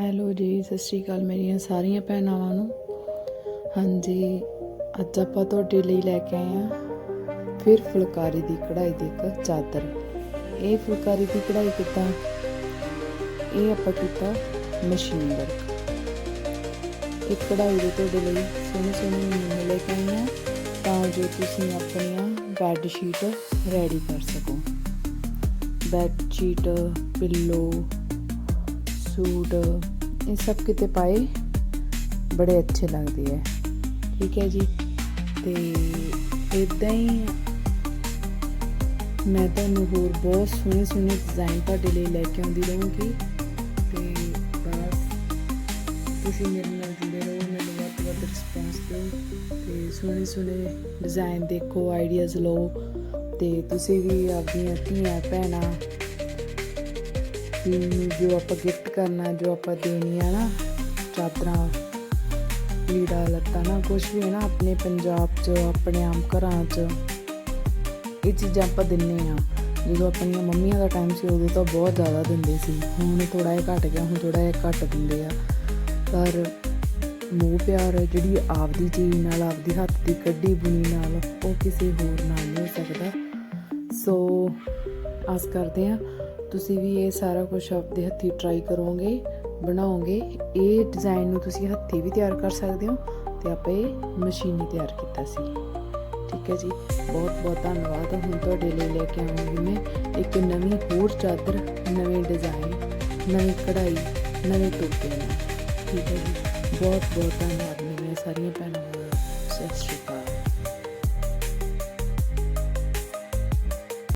Hello ਜੀ, ਸਤਿ ਸ਼੍ਰੀ ਅਕਾਲ ਮੇਰੀਆਂ ਸਾਰੀਆਂ ਭੈਣਾਂ ਨੂੰ। ਹਾਂਜੀ, ਅੱਜ ਆਪਾਂ ਤੁਹਾਡੇ ਲਈ ਲੈ ਕੇ ਆਏ ਹਾਂ ਫਿਰ ਫੁਲਕਾਰੀ ਦੀ ਕਢਾਈ ਦੀ ਇੱਕ ਚਾਦਰ। ਇਹ ਫੁਲਕਾਰੀ ਦੀ ਕਢਾਈ ਕਿੱਦਾਂ? ਇਹ ਆਪਾਂ ਕੀਤਾ ਮਸ਼ੀਨ ਵਰਕ। ਇਹ ਕਢਾਈ ਦੇ ਤੁਹਾਡੇ ਲਈ ਸੋਹਣੇ ਸੋਹਣੇ ਨਮੂਨੇ ਲੈ ਕੇ ਆਏ ਹਾਂ ਤਾਂ ਜੋ ਤੁਸੀਂ ਆਪਣੀਆਂ ਬੈੱਡ ਸ਼ੀਟ ਰੈਡੀ ਕਰ ਸਕੋ। ਬੈੱਡ ਸ਼ੀਟ ਪਿੱਲੋ ਸੂਟ, ਇਹ ਸਭ ਕਿਤੇ ਪਾਏ, ਬੜੇ ਅੱਛੇ ਲੱਗਦੇ ਹੈ ਠੀਕ ਹੈ ਜੀ। ਤੇ ਇਦਾਂ ਹੀ ਮੈਂ ਤੁਹਾਨੂੰ ਹੋਰ ਬਹੁਤ ਸੋਹਣੇ ਸੋਹਣੇ ਡਿਜ਼ਾਈਨ ਤੁਹਾਡੇ ਲਈ ਲੈ ਕੇ ਆਉਂਦੀ ਰਹੂੰਗੀ। ਤੇ ਬਸ, ਤੁਸੀਂ ਮੇਰੇ ਨਾਲ ਜੁੜੇ ਰਹੋ, ਮੈਨੂੰ ਵੱਧ ਤੋਂ ਵੱਧ ਰਿਸਪੌਂਸ ਦਿਓ। ਤੇ ਸੋਹਣੇ ਸੋਹਣੇ ਡਿਜ਼ਾਈਨ ਦੇਖੋ ਆਈਡੀਆਜ਼ ਲਓ। ਤੇ ਤੁਸੀਂ ਵੀ ਆਪਣੀਆਂ ਧੀਆਂ, ਭੈਣਾਂ ਨੂੰ ਜੋ ਆਪਾਂ ਗਿਫਟ ਕਰਨਾ, ਜੋ ਆਪਾਂ ਦੇਣੀ ਆ ਨਾ, ਚਾਦਰਾਂ, ਲੀੜਾ, ਲੱਤਾ ਨਾ ਕੁਝ ਵੀ ਹੈ ਨਾ ਆਪਣੇ ਪੰਜਾਬ 'ਚ, ਆਪਣੇ ਆਮ ਘਰਾਂ 'ਚ, ਇਹ ਚੀਜ਼ਾਂ ਆਪਾਂ ਦਿੰਨੇ ਆ। ਜਦੋਂ ਆਪਣੀਆਂ ਮੰਮੀਆਂ ਦਾ ਟਾਈਮ ਸੀ, ਉਦੋਂ ਤਾਂ ਬਹੁਤ ਜ਼ਿਆਦਾ ਦਿੰਦੇ ਸੀ। ਹੁਣ ਥੋੜਾ ਜਿਹਾ ਘਟ ਗਿਆ, ਹੁਣ ਥੋੜਾ ਜਿਹਾ ਘੱਟ ਦਿੰਦੇ ਆ। ਪਰ ਮੋਹ ਪਿਆਰ ਹੈ ਜਿਹੜੀ ਆਪਦੀ ਚੀਜ਼ ਨਾਲ, ਆਪਦੀ ਹੱਥ ਦੀ ਕੱਢੀ ਬੁਣੀ ਨਾਲ, ਉਹ ਕਿਸੇ ਹੋਰ ਨਾਲ ਨਹੀਂ ਹੋ ਸਕਦਾ। ਸੋ ਆਸ ਕਰਦੇ ਆ ਤੁਸੀਂ ਵੀ ਇਹ ਸਾਰਾ ਕੁਝ ਆਪਦੇ ਹੱਥੀ ਟਰਾਈ ਕਰੋਗੇ, ਬਣਾਓਗੇ, ਇਹ ਡਿਜ਼ਾਈਨ ਨੂੰ ਤੁਸੀਂ ਹੱਥੀ ਵੀ ਤਿਆਰ ਕਰ ਸਕਦੇ ਹੋ ਤੇ ਆਪਾਂ ਇਹ ਮਸ਼ੀਨੀ ਤਿਆਰ ਕੀਤਾ ਸੀ। ਠੀਕ ਹੈ ਜੀ, ਬਹੁਤ ਬਹੁਤ ਧੰਨਵਾਦ ਹੁਣ ਤੁਹਾਡੇ ਲਈ ਲੈ ਕੇ ਆਉਂਗੀ ਮੈਂ ਇੱਕ ਨਵੀਂ ਹੋਰ ਚਾਦਰ, ਨਵੇਂ ਡਿਜ਼ਾਈਨ ਨਵੀਂ ਕਢਾਈ, ਨਵੇਂ ਟੋਪੇ ਠੀਕ ਹੈ ਜੀ, ਬਹੁਤ ਬਹੁਤ ਧੰਨਵਾਦ ਮੇਰੀਆਂ ਸਾਰੀਆਂ ਭੈਣਾਂ ਦਾ। ਸਤਿ ਸ਼੍ਰੀ ਅਕਾਲ।